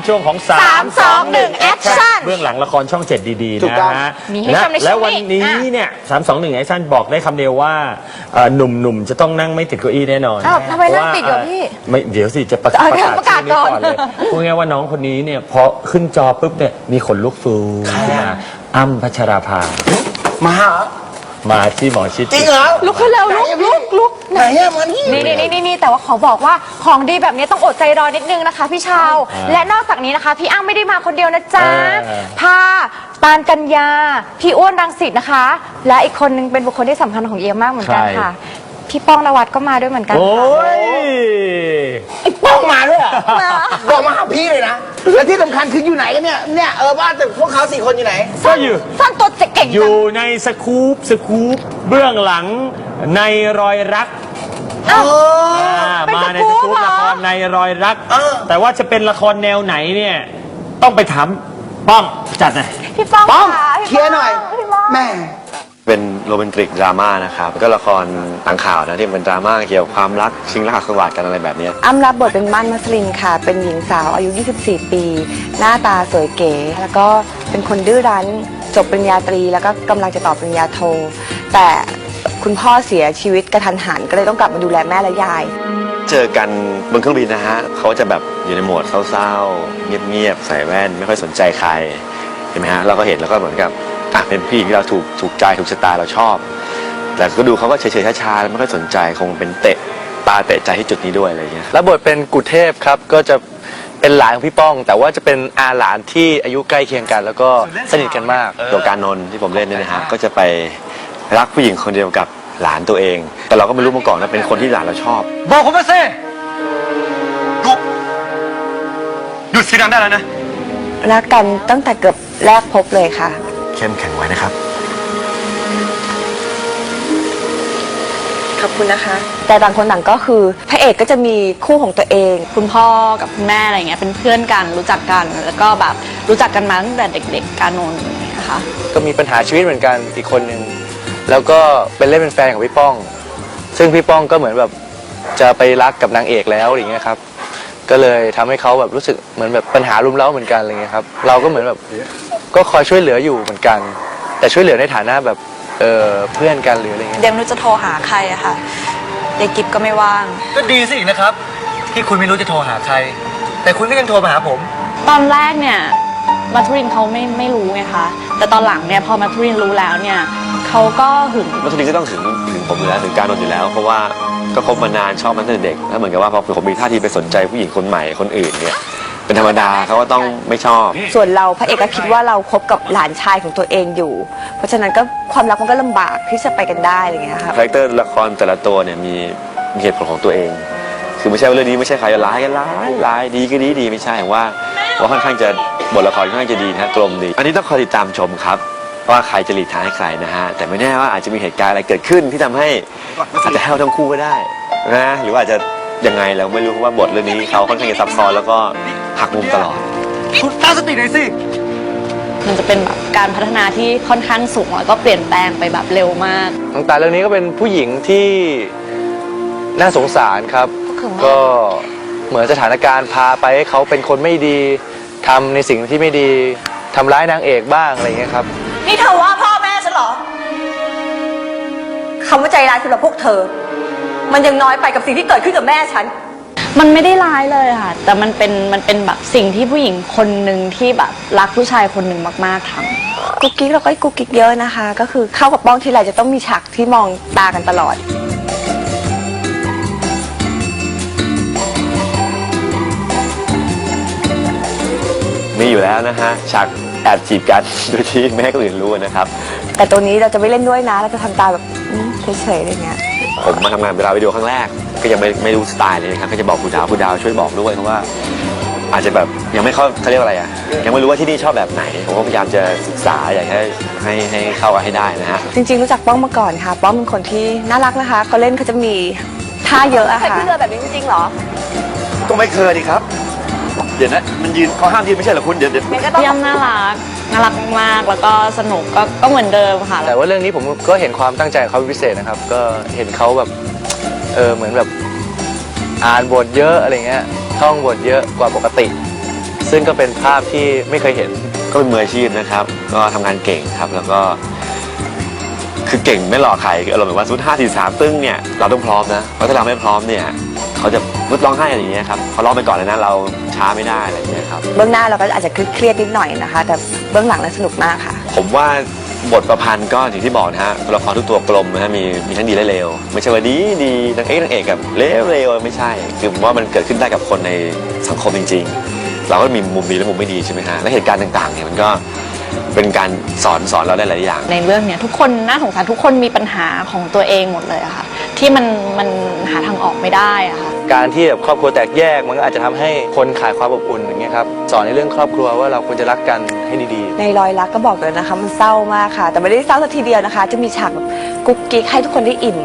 เป็นช่วงของสามสองหนึ่ง action เบื้องหลังละครช่อง 7 ดี ๆ ถูกนะต้อง ฮะมีให้ชมในช่วงนี้แล้ววันนี้เนี่ยสามสองหนึ่งแอคชั่นบอกได้คำเดียวว่าเอ่อหนุ่มๆ จะต้องนั่งไม่ติดเก้าอี้แน่นอนอ้าวทำไมนั่งติดอยู่เพราะว่าพี่เไม่เดี๋ยวสิ จะประเอาประกาศประกาศชื่อนี้ก่อนก่อนเลยพูดง่ายๆว่าน้องคนนี้เนี่ยพอขึ้นจอปุ๊บเนี่ยมีขนลุกฟูขึ้นมาอ้ำพัชราภา มาเหรอ มาที่หมอชิดจริงเหรอลุกขึ้นเร็วลุกลุกลุกไหนอะมานี่นี่นี่นี่นี่แต่ว่าขอบอกว่าของดีแบบนี้ต้องอดใจรอนิดนึงนะคะพี่ชาว และนอกจากนี้นะคะ พี่อ้ำไม่ได้มาคนเดียวนะจ๊ะพาปานกัญญาพี่อ้วนรังสิตนะคะ และอีกคนนึงเป็นบุคคลที่สำคัญของเอียมากเหมือนกันค่ะ พี่ป้องนวัดก็มาด้วยเหมือนกันโอ้ค่ะ ย ไอ้ป้องมาด้วยเหรอบอกมาหาพี่เลยนะ แล้วที่สำคัญคืออยู่ไหนกันเนี่ย เนี่ยเออว่าแต่พวกเขาสี่คนอยู่ไหน ก็อยู่ ซ่อนตัวเก่งอจัยู่งในสกู๊ปสกู๊ปเบื้องหลังในรอยรักอ้าวอ่าเป็นมาในสสกู๊ปกู๊ปเหรอละครในรอยรัก เออ แต่ว่าจะเป็นละครแนวไหนเนี่ย ต้องไปถามป้องจัดหน่อย พี่ป้องป้อง ค่ะพี่เคลียร์หน่อยพี่ป้องแม่ เป็นโรแมนติกดราม่านะครับ ก็ละครต่างข่าวนะที่เป็นดราม่าเกี่ยวกับความรักชิงรักหักสวัสดกันอะไรแบบเนี้ย อ้ำรับบทเป็นม่านมัสลินค่ะ เป็นหญิงสาวอายุ 24 ปี หน้าตาสวยเก๋ แล้วก็เป็นคนดื้อรั้น จบปริญญาตรี แล้วก็กำลังจะต่อปริญญาโท แต่คุณพ่อเสียชีวิตกระทันหัน ก็เลยต้องกลับมาดูแลแม่และยาย เจอกันบนเครื่องบินนะฮะเขาจะแบบอยู่ในโหมดเศร้าๆเงียบๆใส่แว่นไม่ค่อยสนใจใครเห็นไหมฮะเราก็เห็นแล้วก็เหมือนกับ อะเป็นผู้หญิงที่เราถูกถูกใจถูกชะตาเราชอบ แต่ก็ดูเขาก็เฉยๆช้าๆแล้วไม่ค่อยสนใจคงเป็นเตะตาเตะใจที่จุดนี้ด้วยอะไรอย่างเงี้ยแล้วบทเป็นกุเทพครับก็จะเป็นหลานของพี่ป้อง แต่ว่าจะเป็นอาหลานที่อายุใกล้เคียงกัน แล้วก็สนิทกันมาก ตัวการนนท์ที่ผมเล่นเนี่ยนะฮะก็จะไปรักผู้หญิงคนเดียวกับหลานตัวเอง แต่เราก็ไม่รู้มาก่อนว่าเป็นคนที่หลานเราชอบ บอกผมมาสิหยุดหยุดเสียงดังได้แล้วนะ รักกันตั้งแต่เกือบแรกพบเลยค่ะ เข้มแข็งไว้นะครับ ขอบคุณนะคะ แต่ต่างคนต่างก็คือ พระเอกก็จะมีคู่ของตัวเอง คุณพ่อกับคุณแม่อะไรเงี้ยเป็นเพื่อนกันรู้จักกัน แล้วก็แบบรู้จักกันมาตั้งแต่เด็ก ๆ การนนท์นะคะก็มีปัญหาชีวิตเหมือนกันอีกคนหนึ่งแล้วก็เป็นเล่นเป็นแฟนของพี่ป้อง ซึ่งพี่ป้องก็เหมือนแบบจะไปรักกับนางเอกแล้วอย่างเงี้ยครับ ก็เลยทำให้เขาแบบรู้สึกเหมือนแบบปัญหารุมเร้าเหมือนกันอะไรเงี้ยครับ เราก็เหมือนแบบ ก็คอยช่วยเหลืออยู่เหมือนกัน แต่ช่วยเหลือในฐานะแบบเออเพื่อนกันหรืออะไรเงี้ยเดี๋ยวไม่รู้จะโทรหาใครอะค่ะยายกิฟก็ไม่ว่าง ก็ดีสิอีกนะครับ ที่คุณไม่รู้จะโทรหาใคร แต่คุณก็ยังโทรมาหาผม ตอนแรกเนี่ยมัทุรินเขาไม่ไม่รู้ไงคะแต่ตอนหลังเนี่ยพอมัทุรินรู้แล้วเนี่ยเขาก็หึงมัธยมก็ต้องถึงถึงผมอยู่แล้วถึงการนนท์อยู่แล้ว เพราะว่าก็คบมานานชอบมาตั้งแต่เด็กแล้วเหมือนกับว่าพอผมมีท่าทีไปสนใจผู้หญิงคนใหม่คนอื่นเนี่ย เป็นธรรมดาเขาก็ต้องไม่ชอบ ส่วนเราพระเอกก็คิดว่าเราคบกับหลานชายของตัวเองอยู่ เพราะฉะนั้นก็ความรักมันก็ลำบากที่จะไปกันได้อะไรเงี้ยค่ะ คาแรคเตอร์ละครแต่ละตัวเนี่ยมีมีเหตุผลของตัวเอง คือไม่ใช่ว่าเรื่องนี้ไม่ใช่ใครร้ายก็ร้ายร้ายดีก็ดีดีไม่ใช่ผมว่าว่าค่อนข้างจะบทละครค่อนข้างจะดีนะฮะกลมดี อันนี้ต้องคอยติดตามชมครับ ว่าใครจะหลีกทางให้ใครนะฮะ แต่ไม่แน่ว่าอาจจะมีเหตุการณ์อะไรเกิดขึ้นที่ทำให้อาจจะให้เราทั้งคู่ก็ได้นะหรือว่าอาจจะยังไงเราไม่รู้เพราะว่าบทเรื่องนี้เขาค่อนข้างจะซับซ้อนแล้วก็ หักมุมตลอด คุณตั้งสติหน่อยสิ มันจะเป็นแบบการพัฒนาที่ค่อนข้างสูงแล้วก็เปลี่ยนแปลงไปแบบเร็วมาก น้องตาลเรื่องนี้ก็เป็นผู้หญิงที่น่าสงสารครับก็เหมือนสถานการณ์พาไปให้เขาเป็นคนไม่ดีทำในสิ่งที่ไม่ดีทำร้ายนางเอกบ้างอะไรอย่างเงี้ยครับ นี่เธอว่าพ่อแม่ฉันเหรอ คำว่าใจร้ายสำหรับพวกเธอ มันยังน้อยไปกับสิ่งที่เกิดขึ้นกับแม่ฉัน มันไม่ได้ร้ายเลยค่ะ แต่มันเป็นมันเป็นแบบสิ่งที่ผู้หญิงคนหนึ่งที่แบบรักผู้ชายคนหนึ่งมากๆทำกุ๊กกิ๊กเราก็กุ๊กกิ๊กเยอะนะคะ ก็คือเข้ากับป้องทีไรจะต้องมีฉากที่มองตากันตลอด มีอยู่แล้วนะฮะฉากแอบจีบกัน โดยที่ไม่ให้คนอื่นรู้นะครับ แต่ตัวนี้เราจะไม่เล่นด้วยนะ เราจะทำตาแบบอืม เฉยๆอะไรเงี้ย ผมมาทำงานเวลาวิดีโอครั้งแรก ก็ยังไม่ไม่รู้สไตล์เลยนะครับก็จะบอกคุณดาวคุณดาวช่วยบอกด้วยเพราะว่า อาจจะแบบยังไม่เข้าเขาเรียกว่าอะไรอะยังไม่รู้ว่าที่นี่ชอบแบบไหนผมก็พยายามจะศึกษาอยากให้ให้ให้เข้ากันให้ได้นะฮะจริงๆรู้จักป้องมาก่อนค่ะ ป้องเป็นคนที่น่ารักนะคะเขาเล่นเขาจะมีท่าเยอะอะเคยค่ะ ขึ้นเรือแบบนี้จริงๆเหรอก็ไม่เคยดิครับ เดี๋ยวนะมันยืนเขาห้ามยืนไม่ใช่เหรอคุณเดี๋ยวเดี๋ยวงั้นก็ต้องพี่อ้ำน่ารัก น่ารักมากๆ แล้วก็สนุกก็ก็เหมือนเดิมค่ะ แต่ว่าเรื่องนี้ผมก็เห็นความตั้งใจของเขาเป็นพิเศษนะครับ ก็เห็นเขาแบบเออเหมือนแบบอ่านบทเยอะอะไรเงี้ยท่องบทเยอะกว่าปกติซซึ่งก็เป็นภาพที่ไม่เคยเห็น ก็เป็นมืออาชีพนะครับ ก็ทำงานเก่งครับ แล้วก็ คือเก่งไม่รอใครคืออารมณ์แบบว่าสมมติห้าสี่สามตึ้งเนี่ย เราต้องพร้อมนะ เพราะถ้าเราไม่พร้อมเนี่ย เขาจะมุดร้องไห้อะไรอย่างเงี้ยครับเขาร้องไปก่อนเลยนะเราช้าไม่ได้อะไรอย่างเงี้ยครับ เบื้องหน้าเราก็อาจจะเครียดๆนิดหน่อยนะคะ แต่เบื้องหลังนั้นสนุกมากค่ะ ผมว่าบทประพันธ์ก็อย่างที่บอกนะฮะตัวละครทุกตัวกลมนะฮะมีมีทั้งดีและเลวไม่ใช่ว่าดีดีนางเอกนางเอกกับเลวเลวไม่ใช่ คือผมว่ามันเกิดขึ้นได้กับคนในสังคมจริง ๆ เราก็มีมุมดีและมุมไม่ดีใช่ไหมฮะและเหตุการณ์ต่างๆเนี่ยมันก็เป็นการสอนสอนเราได้หลายอย่าง ในเรื่องเนี่ยทุกคนน่าสงสารทุกคนมีปัญหาของตัวเองหมดเลยอะค่ะ ที่มันมันหาทางออกไม่ได้อะค่ะ การที่แบบครอบครัวแตกแยกมันก็อาจจะทำให้คนขายความอบอุ่นอย่างเงี้ยครับสอนในเรื่องครอบครัวว่าเราควรจะรักกันให้ดีๆในรอยรักก็บอกเลยนะคะ มันเศร้ามากค่ะ แต่ไม่ได้เศร้าสักทีเดียวนะคะ จะมีฉากแบบกุ๊กกิ๊กให้ทุกคนได้อิ่ม